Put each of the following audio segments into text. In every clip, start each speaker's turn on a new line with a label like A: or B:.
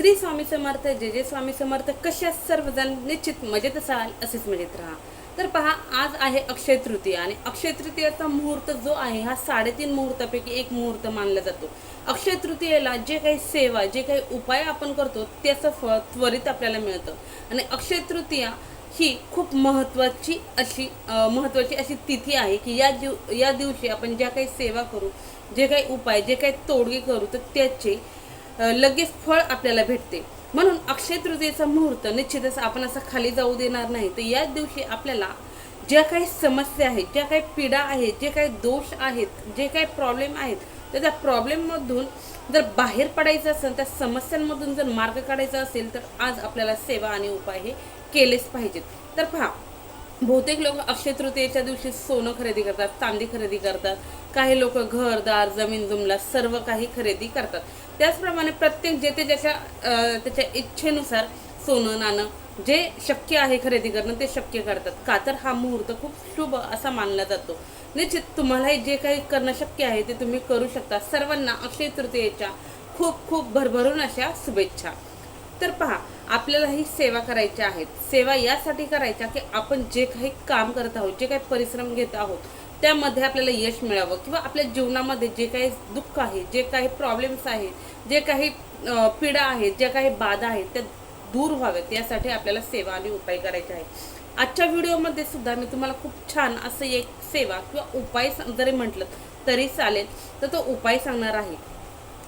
A: श्री स्वामी समर्थ जे जे स्वामी समर्थ कशा सर्वजण निश्चित मजेत असाल असेच मजेत राहा. तर पहा आज आहे अक्षय तृतीया आणि अक्षय तृतीयाचा मुहूर्त जो आहे हा साडेतीन मुहूर्तापैकी एक मुहूर्त मानला जातो. अक्षय तृतीयेला जे काही सेवा जे काही उपाय आपण करतो त्याचं फळ त्वरित आपल्याला मिळतं. आणि अक्षय तृतीया ही खूप महत्त्वाची अशी महत्त्वाची अशी तिथी आहे की या दिव या दिवशी आपण ज्या काही सेवा करू जे काही उपाय जे काही तोडगे करू तर त्याचे लगेच फळ आपल्याला भेटते. म्हणून अक्षय तृतीयेचा मुहूर्त निश्चितच आपण असं खाली जाऊ देणार नाही. तर याच दिवशी आपल्याला ज्या काही समस्या आहेत ज्या काही पीडा आहेत जे काही दोष आहेत जे काही प्रॉब्लेम आहेत तर त्या प्रॉब्लेममधून जर बाहेर पडायचं असेल त्या समस्यांमधून जर मार्ग काढायचा असेल तर आज आपल्याला सेवा आणि उपाय हे केलेच पाहिजेत. तर पहा बहुतेक लोक अक्षय तृतीयेच्या दिवशी सोनं खरेदी करतात चांदी खरेदी करतात. काही लोक घरदार जमीन जुमला सर्व काही खरेदी करतात. त्याचप्रमाणे प्रत्येक जे ते ज्याच्या त्याच्या इच्छेनुसार सोनं नाणं जे शक्य आहे खरेदी करणं ते शक्य करतात. का तर हा मुहूर्त खूप शुभ असा मानला जातो. निश्चित तुम्हालाही जे काही करणं शक्य आहे ते तुम्ही करू शकता. सर्वांना अक्षय तृतीयेच्या खूप खूप भरभरून अशा शुभेच्छा. तर पहा आपल्याला ही सेवा करायच्या आहेत. सेवा यासाठी करायच्या की आपण जे काही काम करत आहोत जे काही परिश्रम घेत आहोत त्यामध्ये आपल्याला यश मिळावं किंवा आपल्या जीवनामध्ये जे काही दुःख आहे जे काही प्रॉब्लेम्स आहेत जे काही पीडा आहेत ज्या काही बाधा आहेत त्या दूर व्हाव्यात यासाठी आपल्याला सेवा आणि उपाय करायचे आहे आजच्या व्हिडिओमध्ये सुद्धा मी तुम्हाला खूप छान असं एक सेवा किंवा उपाय जरी म्हटलं तरी चालेल तर तो उपाय सांगणार आहे.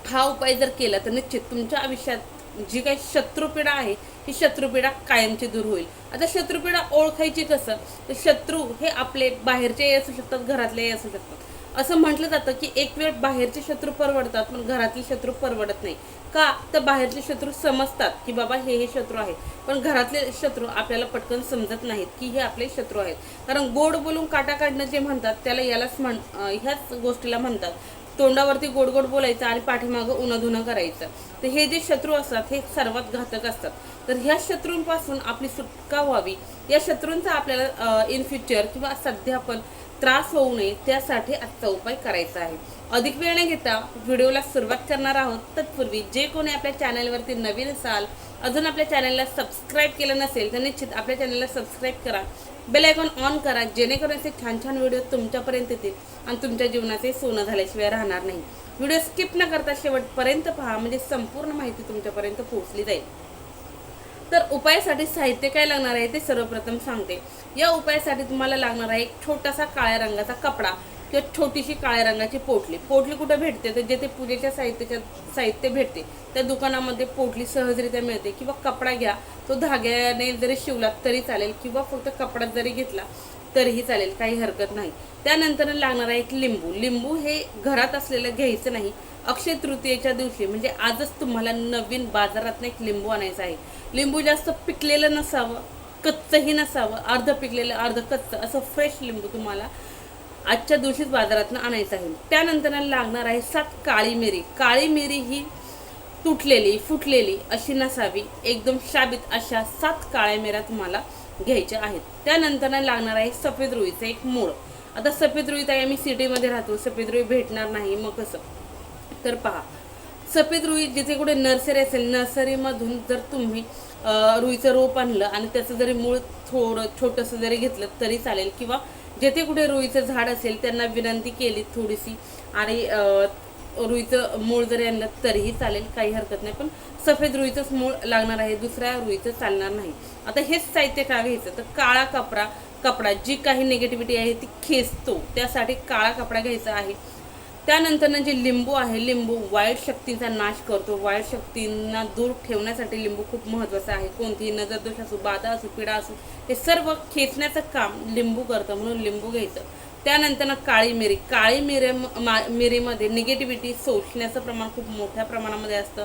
A: हा उपाय जर केला तर निश्चित तुमच्या आयुष्यात जी काही शत्रुपीडा आहे ही शत्रुपीडा कायमची दूर होईल. आता शत्रुपीडा ओळखायची कसं? तर शत्रू हे आपले बाहेरचेही असू शकतात घरातलेही असू शकतात. असं म्हटलं जातं की एक वेळ बाहेरचे शत्रू परवडतात पण घरातले शत्रू परवडत नाही. का? तर बाहेरचे शत्रू समजतात की बाबा हे हे शत्रू आहेत. पण घरातले शत्रू आपल्याला पटकन समजत नाहीत की हे आपले शत्रू आहेत. कारण गोड बोलून काटा काढणं जे म्हणतात त्याला यालाच म्हण ह्याच गोष्टीला म्हणतात. तोंडावरती गोड गोड बोलायचं आणि पाठीमागं उन्हा करायचं. तर हे जे शत्रू असतात हे सर्वात घातक असतात. तर ह्या शत्रूंपासून आपली सुटका व्हावी. या शत्रूंचा आपल्याला इन फ्युचर किंवा सध्या पण त्रास होऊ नये त्यासाठी आजचा उपाय करायचा आहे. अधिक वेळ न घेता व्हिडिओला सुरुवात करणार आहोत. तत्पूर्वी जे कोणी आपल्या चॅनलवरती नवीन असाल अजून आपल्या चॅनलला सबस्क्राईब केलं नसेल तर निश्चित आपल्या चॅनलला सबस्क्राईब करा. बेल आयकॉन ऑन करा जेणेकरून असे छान छान व्हिडिओ तुमच्यापर्यंत येतील आणि तुमच्या जीवनाचे सोनं झाल्याशिवाय राहणार नाही. व्हिडिओ स्किप न करता शेवटपर्यंत पहा म्हणजे संपूर्ण माहिती तुमच्यापर्यंत पोहोचली जाईल. तर उपायासाठी साहित्य काय लागणार आहे ते सर्वप्रथम सांगते. या उपायासाठी तुम्हाला लागणार आहे एक छोटासा काळ्या रंगाचा कपडा. किंवा छोटीशी काळ्या रंगाची पोटली. पोटली कुठं भेटते? तर जेथे पूजेच्या साहित्याच्या साहित्य भेटते त्या दुकानामध्ये पोटली सहजरित्या मिळते. किंवा कपडा घ्या तो धाग्याने जरी शिवलात तरी चालेल किंवा फक्त कपडा जरी घेतला तरीही चालेल काही हरकत नाही. त्यानंतर लागणार आहे एक लिंबू. लिंबू हे घरात असलेलं घ्यायचं नाही. अक्षय तृतीयेच्या दिवशी म्हणजे आजच तुम्हाला नवीन बाजारात एक लिंबू आणायचा आहे. लिंबू जास्त पिकलेलं नसावं कच्चंही नसावं अर्ध पिकलेलं अर्ध कच्चं असं फ्रेश लिंबू तुम्हाला आजच्या दिवशीच बाजारातनं आणायचं आहे. त्यानंतर लागणार आहे सात काळी मिरी. काळी मिरी ही तुटलेली फुटलेली अशी नसावी. एकदम शाबित अशा सात काळ्या मिऱ्या तुम्हाला घ्यायच्या आहेत. त्यानंतर लागणार आहे सफेद रुईचं एक मूळ आता सफेद रुई ताई आम्ही सिटीमध्ये राहतो. सफेद रुई भेटणार नाही. मग कसं? तर पहा. सफेद रुई जिथे कुठे नर्सरी असेल नर्सरीमधून जर तुम्ही रुईचं रोप आणलं आणि त्याचं जरी मूळ थोडं छोटंसं जरी घेतलं तरी चालेल किंवा जेथे कुठे रुईचं झाड असेल त्यांना विनंती केली थोडीशी. आणि रुईचं मूळ जरी आणलं तरीही चालेल काही हरकत नाही. पण सफेद रुईचंच मूळ लागणार आहे दुसऱ्या रुईचं चालणार नाही. आता हेच साहित्य काय घ्यायचं? तर काळा कपडा कपडा जी काही निगेटिव्हिटी आहे ती खेचतो. त्यासाठी काळा कपडा घ्यायचा आहे. त्यानंतर जे लिंबू आहे लिंबू वाईट शक्तींचा नाश करतो. वाईट शक्तींना दूर ठेवण्यासाठी लिंबू खूप महत्त्वाचं आहे. कोणतीही नजरदोष असो बाधा असो पिढा असो हे सर्व खेचण्याचं काम लिंबू करतं म्हणून लिंबू घ्यायचं. त्यानंतर काळी मिरी. काळी मिरे मा- मिरीमध्ये निगेटिव्हिटी शोषण्याचं प्रमाण खूप मोठ्या प्रमाणामध्ये असतं.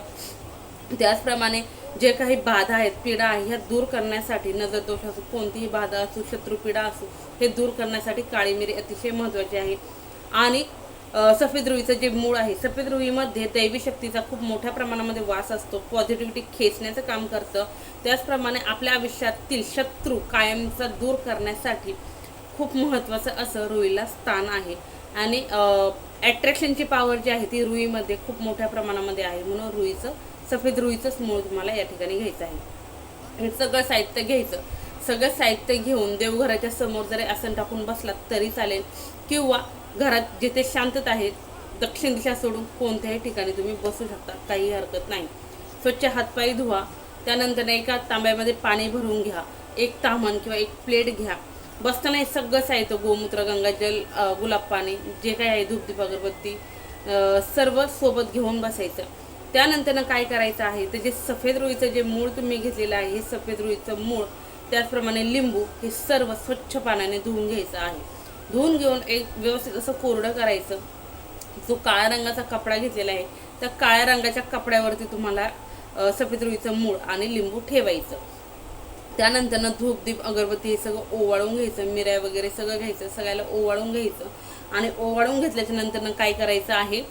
A: त्याचप्रमाणे जे काही बाधा आहेत पीडा आहे ह्या दूर करण्यासाठी नजरदोष असो कोणतीही बाधा असो शत्रुपीडा असो हे दूर करण्यासाठी काळी मिरी अतिशय महत्त्वाची आहे. आणि सफेद रुईचं जे मूळ आहे सफेद रुईमध्ये दैवी शक्तीचा खूप मोठ्या प्रमाणामध्ये वास असतो पॉझिटिव्हिटी खेचण्याचं काम करतं. त्याचप्रमाणे आपल्या आयुष्यातील शत्रू कायमचा दूर करण्यासाठी खूप महत्त्वाचं असं रुईला स्थान आहे. आणि ॲट्रॅक्शनची पॉवर जी आहे ती रुईमध्ये खूप मोठ्या प्रमाणामध्ये आहे. म्हणून रुईचं सफेद रुईचंच मूळ तुम्हाला या ठिकाणी घ्यायचं आहे. हे सगळं साहित्य घ्यायचं. सगळं साहित्य घेऊन देवघराच्या समोर जरी आसन टाकून बसलात तरी चालेल. किंवा घरात जिथे शांतता आहे दक्षिण दिशा सोडून कोणत्याही ठिकाणी तुम्ही बसू शकता काही हरकत नाही. स्वच्छ हातपाय धुवा त्यानंतर एका तांब्यामध्ये पाणी भरून घ्या एक तामण किंवा एक प्लेट घ्या. बसताना हे सगळं साहित्य गोमूत्र गंगाजल गुलाब पाणी जे काही आहे धूपदीप अगरबत्ती सर्व सोबत घेऊन बसायचं. त्यानंतरनं काय करायचं आहे तर जे सफेद रुईचं जे मूळ तुम्ही घेतलेलं आहे हे सफेद रुईचं मूळ त्याचप्रमाणे लिंबू हे सर्व स्वच्छ पाण्याने धुवून घ्यायचं आहे. धुवून घेऊन एक व्यवस्थित असं कोरडं करायचं. जो काळ्या रंगाचा कपडा घेतलेला आहे त्या काळ्या रंगाच्या कपड्यावरती तुम्हाला सफेद रुईचं मूळ आणि लिंबू ठेवायचं. त्यानंतर धूप दीप अगरबत्ती हे सगळं ओवाळून घ्यायचं मिऱ्या वगैरे सगळं घ्यायचं सगळ्याला ओवाळून घ्यायचं. आणि ओवाळून घेतल्याच्या नंतर काय करायचं आहे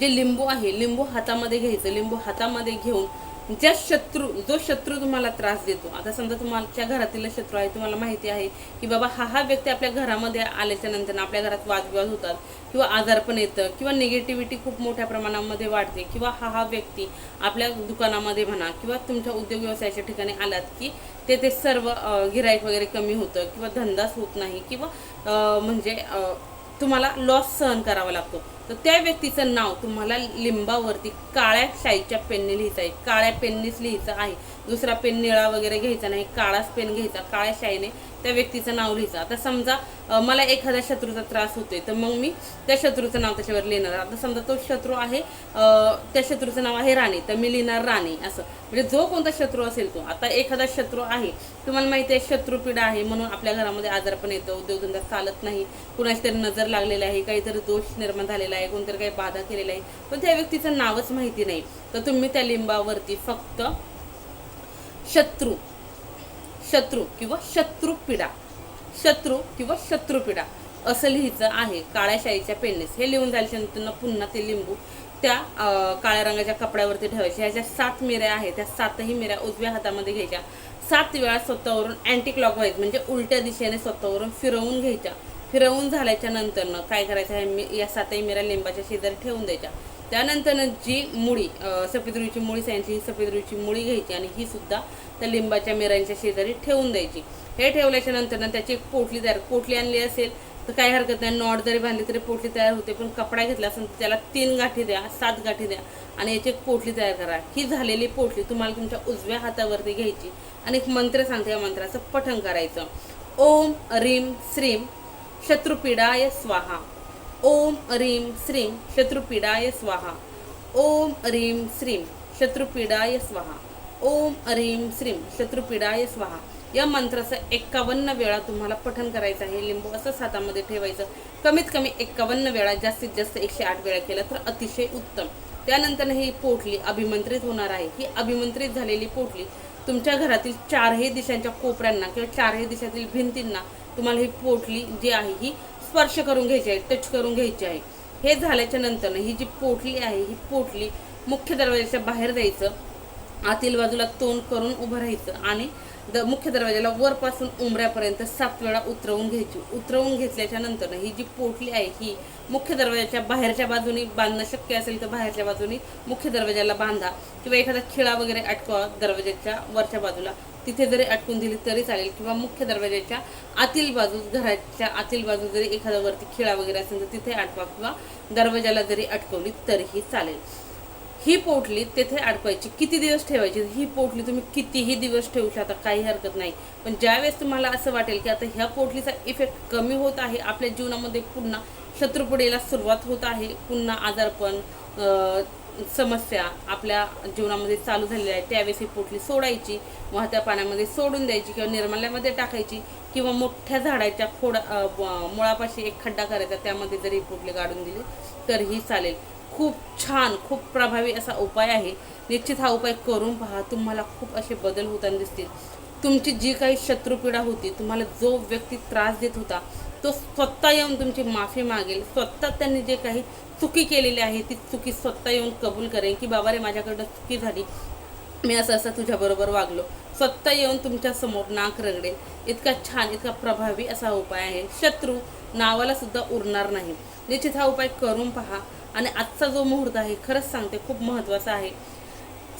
A: जे लिंबू आहे लिंबू हातामध्ये घ्यायचं. लिंबू हातामध्ये घेऊन ज्या शत्रू जो शत्रू तुम्हाला त्रास देतो. आता समजा तुमच्या घरातील शत्रू आहे तुम्हाला माहिती आहे की बाबा हा हा व्यक्ती आपल्या घरामध्ये आल्याच्यानंतर आपल्या घरात वादविवाद होतात किंवा आजारपण येतं किंवा निगेटिव्हिटी खूप मोठ्या प्रमाणामध्ये वाढते किंवा हा हा व्यक्ती आपल्या दुकानामध्ये म्हणा किंवा तुमच्या उद्योग व्यवसायाच्या ठिकाणी आलात की ते ते सर्व गिराईक वगैरे कमी होतं किंवा धंदाच होत नाही किंवा म्हणजे तुम्हाला लॉस सहन करावा लागतो. तर त्या व्यक्तीचं नाव तुम्हाला लिंबावरती काळ्या शाईच्या पेनने लिहायचं आहे. काळ्या पेननेच लिहायचं आहे. दुसरा पेन निळा वगैरे घ्यायचा नाही. काळाच पेन घ्यायचा. काळ्या शाईने त्या व्यक्तीचं नाव लिहायचं आता समजा मला एखाद्या शत्रूचा त्रास होतोय तर मग मी त्या शत्रूचं नाव त्याच्यावर लिहिणार. आता समजा तो शत्रू आहे त्या शत्रूचं नाव आहे राणे तर मी लिहिणार राणे असं. म्हणजे जो कोणता शत्रू असेल तो. आता एखादा शत्रू आहे तुम्हाला माहिती आहे शत्रुपीडा आहे म्हणून आपल्या घरामध्ये आजारपण येतो उद्योगधंदा चालत नाही कुणाची तरी नजर लागलेला आहे काहीतरी दोष निर्माण झालेला आहे कोणतरी काही बाधा केलेला आहे पण त्या व्यक्तीचं नावच माहिती नाही. तर तुम्ही त्या लिंबावरती फक्त शत्रू शत्रू किंवा शत्रुपीडा. शत्रू किंवा शत्रुपीडा असं लिहायचं आहे. काळ्या शाईच्या पेननेस हे लिहून झाल्याच्यानंतर पुन्हा ते लिंबू त्या काळ्या रंगाच्या कपड्यावरती ठेवायच्या ह्या ज्या सात मिऱ्या आहेत त्या सातही मिऱ्या उजव्या हातामध्ये घ्यायच्या. सात वेळा स्वतःवरून अँटी क्लॉकवाईज म्हणजे उलट्या दिशेने स्वतःवरून फिरवून घ्यायच्या. फिरवून झाल्याच्या नंतरनं काय करायचं? आहे मी या सातही मिऱ्या लिंबाच्या शेजारी ठेवून द्यायच्या. त्यानंतरनं जी मुळी अं, सफेद रुईची मुळी सांगायची ही सफेद रुईची मुळी घ्यायची आणि ही सुद्धा त्या लिंबाच्या मिरांच्या शेजारी ठेवून द्यायची. हे ठेवल्याच्या नंतर त्याची एक पोटली तयार पोटली आणली असेल तर काही हरकत नाही. नॉट जरी बांधली तरी पोटली तयार होते पण कपडा घेतला असेल तर त्याला तीन गाठी द्या सात गाठी द्या आणि याची एक पोटली तयार करा. ही झालेली पोटली तुम्हाला तुमच्या उजव्या हातावरती घ्यायची आणि एक मंत्र सांगते या मंत्राचं पठण करायचं. ओम रीम श्रीम शत्रुपीडाय स्वाहा. ओम रीम श्रीम शत्रुपीडाय स्वाहा. ओम रीम श्रीम शत्रुपीडाय स्वाहा. ओम अरीम श्रीम शत्रुपीडाय स्वाहा. या मंत्राचं एक्कावन्न वेळा तुम्हाला पठन करायचं आहे. लिंबू असंच हातामध्ये ठेवायचं. कमीत कमी एक्कावन्न वेळा जास्तीत जास्त एकशे आठ वेळा केलं तर अतिशय उत्तम. त्यानंतर ही पोटली अभिमंत्रित होणार आहे. ही अभिमंत्रित झालेली पोटली तुमच्या घरातील चारही दिशांच्या कोपऱ्यांना किंवा चारही दिशातील भिंतींना तुम्हाला ही पोटली जी आहे ही स्पर्श करून घ्यायची आहे टच करून घ्यायची आहे. हे झाल्याच्यानंतर ही जी पोटली आहे ही पोटली मुख्य दरवाजाच्या बाहेर जायचं आतील बाजूला तोंड करून उभं राहायचं आणि द मुख्य दरवाजाला वरपासून उमऱ्यापर्यंत सात वेळा उतरवून घ्यायची. उतरवून घेतल्याच्या नंतर ही जी पोटली आहे ही मुख्य दरवाजाच्या बाहेरच्या बाजूनी बांधणं शक्य असेल तर बाहेरच्या बाजूनी मुख्य दरवाजाला बांधा. किंवा एखादा खिळा वगैरे अटकवा दरवाजाच्या वरच्या बाजूला. तिथे जरी अटकून दिली तरी चालेल. किंवा मुख्य दरवाजाच्या आतील बाजू घराच्या आतील बाजू जरी एखादा वरती खिळा वगैरे असेल तर तिथे अटवा किंवा दरवाजाला जरी अटकवली तरीही चालेल. ही पोटली तेथे अडकवायची. किती दिवस ठेवायची? ही पोटली तुम्ही कितीही दिवस ठेवू शकता काही हरकत नाही. पण ज्यावेळेस तुम्हाला असं वाटेल की आता ह्या पोटलीचा इफेक्ट कमी होत आहे आपल्या जीवनामध्ये पुन्हा शत्रुपुडेला सुरुवात होत आहे पुन्हा आजारपण समस्या आपल्या जीवनामध्ये चालू झालेल्या आहे त्यावेळेस ही पोटली सोडायची वाहत्या पाण्यामध्ये सोडून द्यायची किंवा निर्मल्यामध्ये टाकायची किंवा मोठ्या झाडाच्या खोडा मुळापाशी एक खड्डा करायचा त्यामध्ये जरी ही पोटली काढून दिली तरीही चालेल. खूप छान खूप प्रभावी असा उपाय आहे. निश्चित हा उपाय करून पहा तुम्हाला खूप असे बदल होताना दिसतील. तुमची जी काही शत्रुपीडा होती तुम्हाला जो व्यक्ती त्रास देत होता तो स्वतः येऊन तुमची माफी मागेल. स्वतः त्यांनी जे काही चुकी केलेली आहे ती चुकी स्वतः येऊन कबूल करेन की बाबा रे माझ्याकडनं चुकी झाली. मी असं असं तुझ्याबरोबर वागलो. स्वतः येऊन तुमच्यासमोर नाक रगडेल. इतका छान इतका प्रभावी असा उपाय आहे. शत्रू नावाला सुद्धा उरणार नाही. निश्चित हा उपाय करून पहा. आणि आजचा जो मुहूर्त आहे खरंच सांगते खूप महत्त्वाचा आहे.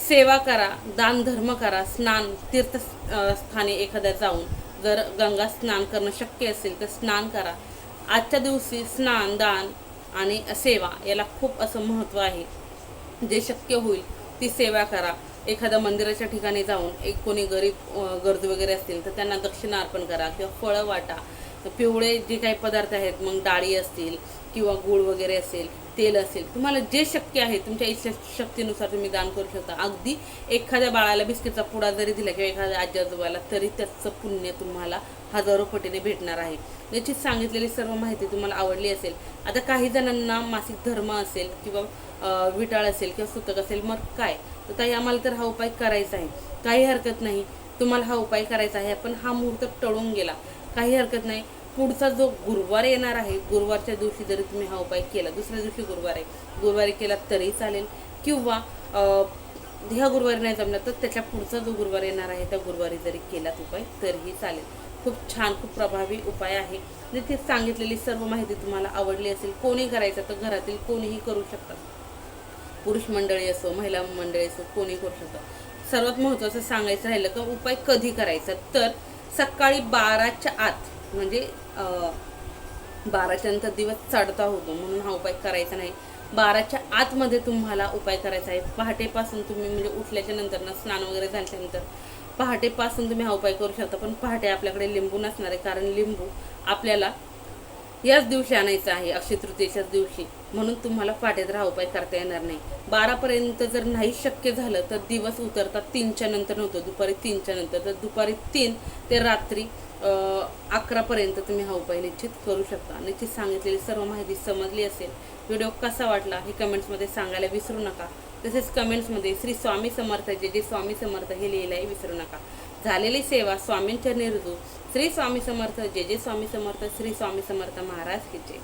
A: सेवा करा दान धर्म करा स्नान तीर्थ स्थाने एखाद्या जाऊन. जर गंगा स्नान करणं शक्य असेल तर स्नान करा. आजच्या दिवशी स्नान दान आणि सेवा याला खूप असं महत्त्व आहे. जे शक्य होईल ती सेवा करा. एखाद्या मंदिराच्या ठिकाणी जाऊन एक कोणी गरीब गरजू वगैरे असतील तर त्यांना दक्षिणा अर्पण करा किंवा फळं वाटा. पिवळे जे काही पदार्थ आहेत मग डाळी असतील किंवा गूळ वगैरे असेल तेल असेल तुम्हाला जे शक्य आहे तुमच्या इच्छा शक्तीनुसार तुम्ही दान करू शकता. अगदी एखाद्या बाळाला बिस्किटचा पुडा जरी दिला किंवा एखाद्या आजी आजोबाला तरी त्याचं पुण्य तुम्हाला हजारो पटीने भेटणार आहे. याची सांगितलेली सर्व माहिती तुम्हाला आवडली असेल. आता काही जणांना मासिक धर्म असेल किंवा विटाळ असेल किंवा सुतक असेल मग काय? तर ताई आम्हाला तर हा उपाय करायचा आहे. काही हरकत नाही. तुम्हाला हा उपाय करायचा आहे. पण हा मुहूर्त टळून गेला. काही हरकत नाही. पुढचा जो गुरुवार येणार आहे गुरुवारच्या दिवशी जरी तुम्ही हा उपाय केला दुसऱ्या दिवशी गुरुवार आहे. गुरुवारी केला तरी चालेल. किंवा ह्या गुरुवारी नाही जमला तर त्याच्या पुढचा जो गुरुवार येणार आहे त्या गुरुवारी जरी केलात उपाय तरीही चालेल. खूप छान खूप प्रभावी उपाय आहे. आणि ते सांगितलेली सर्व माहिती तुम्हाला आवडली असेल कोणी करायचं तर घरातील कोणीही करू शकतात पुरुष मंडळी असो महिला मंडळी असो कोणी करू शकतं. सर्वात महत्त्वाचं सांगायचं राहिलं का उपाय कधी करायचा? तर सकाळी बाराच्या आत म्हणजे बाराच्या नंतर दिवस चढता होतो म्हणून हा उपाय करायचा नाही. बाराच्या आतमध्ये तुम्हाला उपाय करायचा आहे. पहाटेपासून तुम्ही म्हणजे उठल्याच्या नंतर ना स्नान वगैरे झाल्यानंतर पहाटेपासून तुम्ही हा उपाय करू शकता. पण पहाटे आपल्याकडे लिंबू नसणार आहे कारण लिंबू आपल्याला याच दिवशी आणायचं आहे अक्षय तृतीयेच्याच दिवशी. म्हणून तुम्हाला पाटेत राहा उपाय करता येणार नाही. बारापर्यंत जर नाही शक्य झालं तर दिवस उतरतात तीनच्या नंतर नव्हतं दुपारी तीनच्या नंतर. तर दुपारी तीन ते रात्री अकरापर्यंत तुम्ही हा उपाय निश्चित करू शकता. निश्चित सांगितलेली सर्व माहिती समजली असेल व्हिडिओ कसा वाटला हे कमेंट्समध्ये सांगायला विसरू नका. तसेच कमेंट्समध्ये श्री स्वामी समर्थ जे जे स्वामी समर्थ हे लिहिलंय विसरू नका. झालेली सेवा स्वामींच्या निर्जू श्री स्वामी समर्थ जे जे स्वामी समर्थ श्री स्वामी समर्थ महाराज की जय.